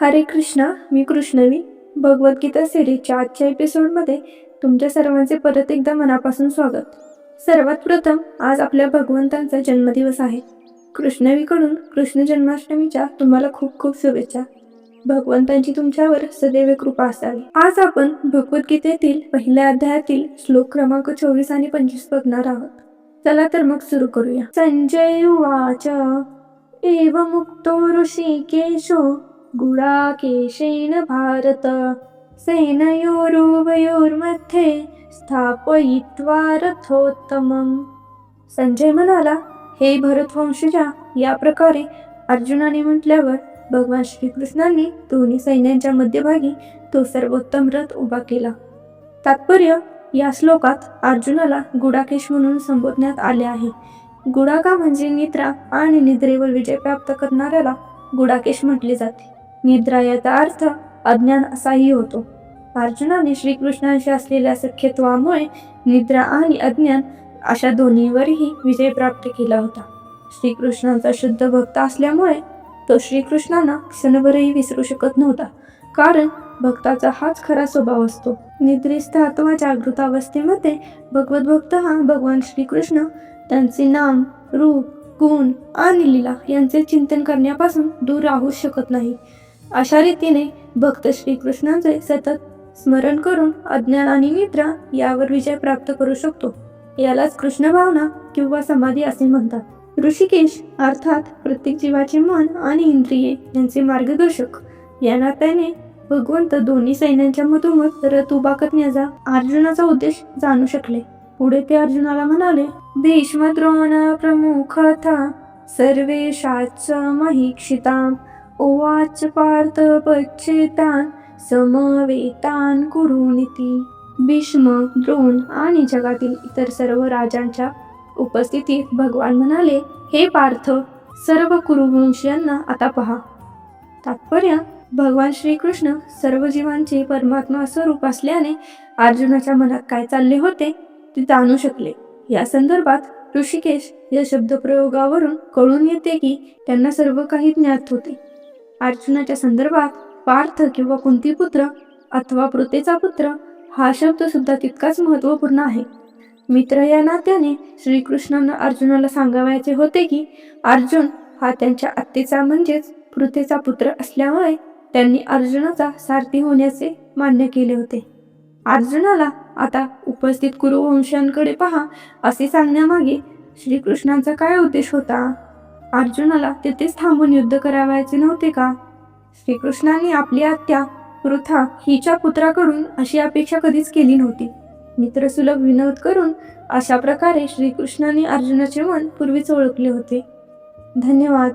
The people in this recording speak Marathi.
हरे कृष्णा मी कृष्णवी. भगवद्गीता सिरीजच्या आजच्या एपिसोडमध्ये तुमच्या सर्वांचे परत एकदा मनापासून स्वागत. सर्वात प्रथम आज आपल्या भगवंतांचा जन्मदिवस आहे. कृष्णवीकडून कृष्ण जन्माष्टमीच्या तुम्हाला खूप खूप शुभेच्छा. भगवंतांची तुमच्यावर सदैव कृपा असावी. आज आपण भगवद्गीतेतील पहिल्या अध्यायातील श्लोक क्रमांक चोवीस आणि पंचवीस बघणार आहोत. चला तर मग सुरू करूया. संजय वाच. एव मुक्तो ऋषिकेशो. गुडाकेशेन भारत। सेनयोरुभयोर्मध्ये स्थापयित्वा रथोत्तमम् संजय म्हणाला हे भरतवंशजा या प्रकारे अर्जुनाने म्हटल्यावर भगवान श्रीकृष्णांनी दोन्ही सैन्यांच्या मध्यभागी तो सर्वोत्तम रथ उभा केला. तात्पर्य या श्लोकात अर्जुनाला गुडाकेश म्हणून संबोधण्यात आले आहे. गुडाका म्हणजे निद्रा आणि निद्रेवर विजय प्राप्त करणाऱ्याला गुडाकेश म्हटले जाते. निद्रा याचा अर्थ अज्ञान असाही होतो. अर्जुनाने श्रीकृष्णांशी असलेल्या सख्यत्वामुळे निद्रा आणि अज्ञान अशा दोन्हीवरही विजय प्राप्त केला होता. श्रीकृष्णांचा शुद्ध भक्त असल्यामुळे तो श्रीकृष्णांना क्षणभरही विसरू शकत नव्हता. कारण भक्ताचा हाच खरा स्वभाव असतो. निद्रिस्त अथवा जागृतावस्थेमध्ये भगवत भक्त हा भगवान श्रीकृष्ण त्यांचे नाम रूप गुण आणि लीला यांचे चिंतन करण्यापासून दूर राहू शकत नाही. अशा रीतीने भक्त श्रीकृष्णांचे सतत स्मरण करून अज्ञान आणि निद्रा यावर विजय प्राप्त करू शकतो. यालाच कृष्ण भावना किंवा समाधी असे म्हणतात. ऋषिकेश अर्थात प्रत्येक जीवाचे मन आणि इंद्रिये यांचे मार्गदर्शक. या नात्याने भगवंत दोन्ही सैन्यांच्या मधोमध रथ उभा करण्याचा अर्जुनाचा उद्देश जाणू शकले. पुढे ते अर्जुनाला म्हणाले भीष्म द्रोण प्रमुखता सर्वेशाच महिक्षिता उवाच पार्थ पच्छेतान समवेतान कुरुनिती भीष्म द्रोण आणि जगातील इतर सर्व राजांच्या उपस्थितीत भगवान म्हणाले हे पार्थ सर्व कुरुवंशीयांना आता पहा. तात्पर्य भगवान श्रीकृष्ण सर्व जीवांचे परमात्मा स्वरूप असल्याने अर्जुनाच्या मनात काय चालले होते ते जाणू शकले. या संदर्भात ऋषिकेश या शब्दप्रयोगावरून कळून येते की त्यांना सर्व काही ज्ञात होते. अर्जुनाच्या संदर्भात पार्थ किंवा कुंतीपुत्र अथवा पृथेचा पुत्र हा शब्द सुद्धा तितकाच महत्त्वपूर्ण आहे. मित्र या नात्याने श्रीकृष्णांना अर्जुनाला सांगावयाचे होते की अर्जुन हा त्यांच्या आत्तेचा म्हणजेच पृथेचा पुत्र असल्यामुळे त्यांनी अर्जुनाचा सारथी होण्याचे मान्य केले होते. अर्जुनाला आता उपस्थित कुरुवंशांकडे पहा असे सांगण्यामागे श्रीकृष्णांचा काय उद्देश होता? अर्जुनाला तिथेच थांबून युद्ध करावयाचे नव्हते का? श्रीकृष्णाने आपली आत्या पृथा हिच्या पुत्राकडून अशी अपेक्षा कधीच केली नव्हती. मित्रसुलभ विनोद करून अशा प्रकारे श्रीकृष्णाने अर्जुनाचे मन पूर्वीच ओळखले होते. धन्यवाद.